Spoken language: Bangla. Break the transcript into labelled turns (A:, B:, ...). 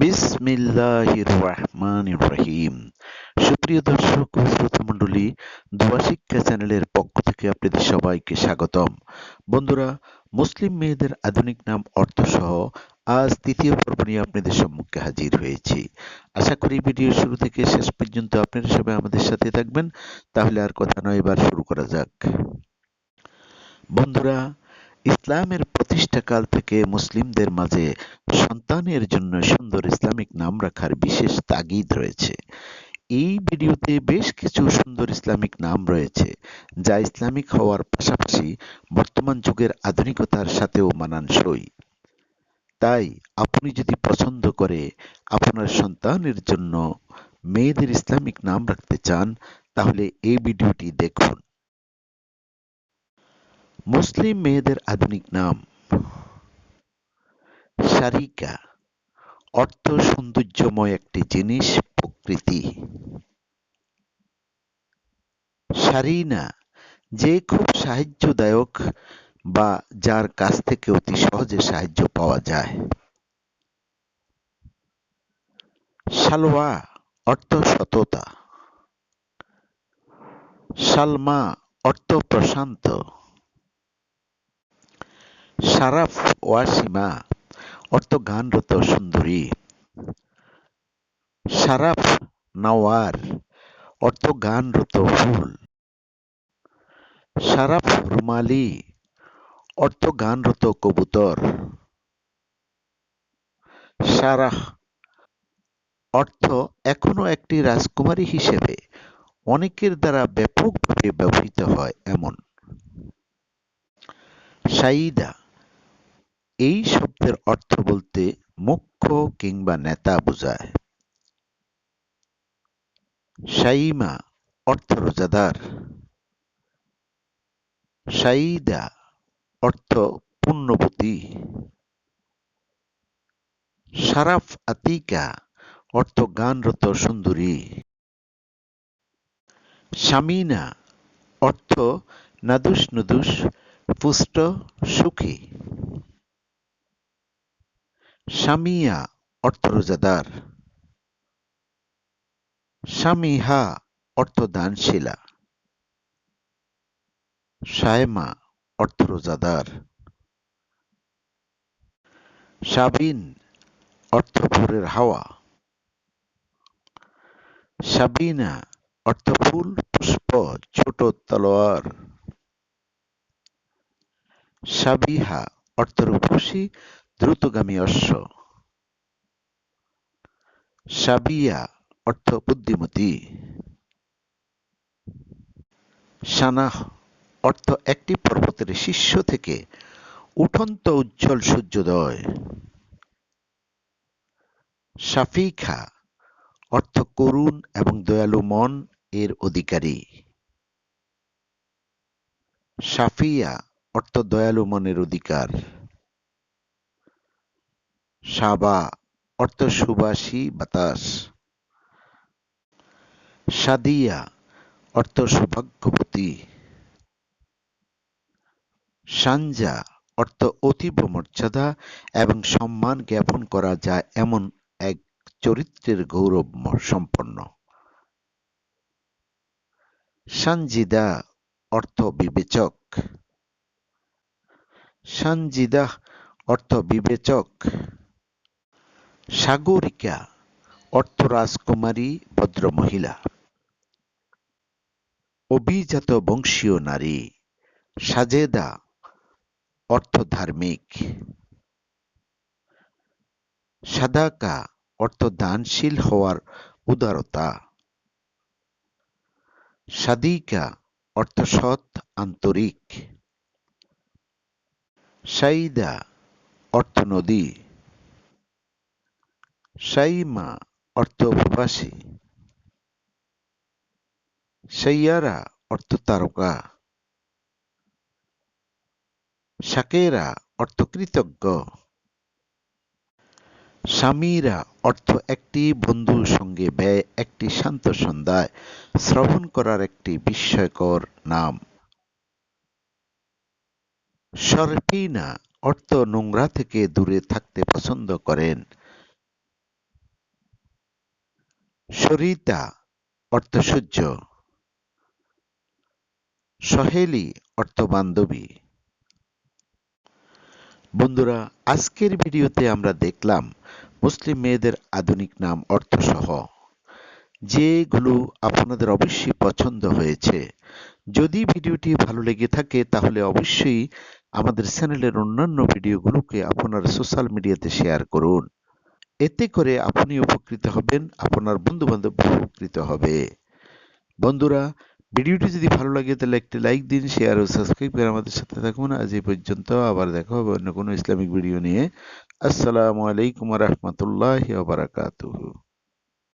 A: বিসমিল্লাহির রহমানির রহিম সুপ্রিয় দর্শক ও শ্রোতা মণ্ডলী দোয়া শিক্ষা চ্যানেলের পক্ষ থেকে আপনাদের সবাইকে স্বাগতম। বন্ধুরা, মুসলিম মেয়েদের আধুনিক নাম আজ তৃতীয় পর্ব নিয়ে আপনাদের সম্মুখে হাজির হয়েছি। আশা করি ভিডিও শুরু থেকে শেষ পর্যন্ত আপনারা সবাই আমাদের সাথে থাকবেন। তাহলে আর কথা নয়, এবার শুরু করা যাক। বন্ধুরা, ইসলামের প্রতিষ্ঠাকাল থেকে মুসলিমদের মাঝে সন্তানের জন্য সুন্দর ইসলামিক নাম রাখার বিশেষ তাগিদ রয়েছে। এই ভিডিওতে বেশ কিছু সুন্দর ইসলামিক নাম রয়েছে, যা ইসলামিক হওয়ার পাশাপাশি বর্তমান যুগের আধুনিকতার সাথেও মানানসই। তাই আপনি যদি পছন্দ করে আপনার সন্তানের জন্য মেয়েদের ইসলামিক নাম রাখতে চান, তাহলে এই ভিডিওটি দেখুন। মুসলিম মেয়েদের আধুনিক নাম সারিকা অর্থ সৌন্দর্যময় একটি জিনিস, প্রকৃতি। সারিনা যে খুব সাহায্যদায়ক বা যার কাছ থেকে অতি সহজে সাহায্য পাওয়া যায়। সালোয়া, অর্থ সততা। সালমা, অর্থ প্রশান্ত। সারাফ, ওয়াসিমা অর্থ গানরত সুন্দরী। সারাফ নাওয়ার অর্থ গানরত ফুল। সারাফ রুমালি অর্থ গানরত কবুতর। সারাহ অর্থ এখনও একটি রাজকুমারী হিসেবে অনেকের দ্বারা ব্যাপকভাবে ব্যবহৃত হয় এমন। সাইদা এই শব্দের অর্থ বলতে মুখ্য কিংবা নেতা বোঝায়। সাইমা অর্থ রোজাদার। সাইদা অর্থ পুণ্যবতী। সারাফ আতিকা, অর্থ গানরত সুন্দরী। শামিনা, অর্থ নাদুস নুদুস, পুষ্ট সুখী। সামিয়া অর্থ রোজাদার। সামিহা অর্থ দানশীলা। সায়মা অর্থ রোজাদার। সাবিন অর্থ ভোরের হাওয়া। সাবিনা অর্থ ফুল, পুষ্প, ছোট তলোয়ার। সাবিহা অর্থ রূপসী দ্রুতগামী অশ্ব। সাবিয়া অর্থ বুদ্ধিমতী। সানাহ অর্থ একটি পর্বতের শীর্ষ থেকে উঠন্ত উজ্জ্বল সূর্যোদয়। সাফিখা অর্থ করুণ এবং দয়ালু মন এর অধিকারী। সাফিয়া অর্থ দয়ালু মনের অধিকার। সাবা, অর্থ সুবাসী বাতাস। সাদিয়া, অর্থ সৌভাগ্যবতী। সাঞ্জা অর্থ অতীব মর্যাদা এবং সম্মান জ্ঞাপন করা যায় এমন এক চরিত্রের গৌরব সম্পন্ন। সানজিদা, অর্থ বিবেচক। সানজিদা, অর্থ বিবেচক। সাগরিকা অর্থ রাজকুমারী ভদ্রমহিলা। অভিজাত বংশীয় নারী, সাজেদা অর্থ ধার্মিক সাদাকা অর্থ দানশীল হওয়ার উদারতা। সাদিকা অর্থ সৎ আন্তরিক। সাইদা অর্থ নদী সাইমা অর্থ প্রবাসী। সাইয়ারা অর্থ তারকা। শাকেরা অর্থ কৃতজ্ঞ। সামিরা অর্থ একটি বন্ধুর সঙ্গে ব্যয়, একটি শান্ত সন্ধ্যায় শ্রবণ করার একটি বিস্ময়কর নাম। সরফিনা অর্থ নোংরা থেকে দূরে থাকতে পছন্দ করেন। সরিতা অর্থ সূর্য। সহেলি অর্থ বান্ধবী। বন্ধুরা, আজকের ভিডিওতে আমরা দেখলাম মুসলিম মেয়েদের আধুনিক নাম অর্থসহ। যেগুলো আপনাদের অবশ্যই পছন্দ হয়েছে। যদি ভিডিওটি ভালো লেগে থাকে, তাহলে অবশ্যই আমাদের চ্যানেলের অন্যান্য ভিডিওগুলোকে আপনার সোশ্যাল মিডিয়াতে শেয়ার করুন। এতে করে আপনি উপকৃত হবেন, আপনার বন্ধু বান্ধব উপকৃত হবে। বন্ধুরা, ভিডিওটি যদি ভালো লাগে, তাহলে একটি লাইক দিন শেয়ার ও সাবস্ক্রাইব করে আমাদের সাথে থাকুন। আজ এই পর্যন্ত, আবার দেখা হবে অন্য কোনো ইসলামিক ভিডিও নিয়ে। আসসালামু আলাইকুম রহমতুল্লাহ বারাকাতুহু।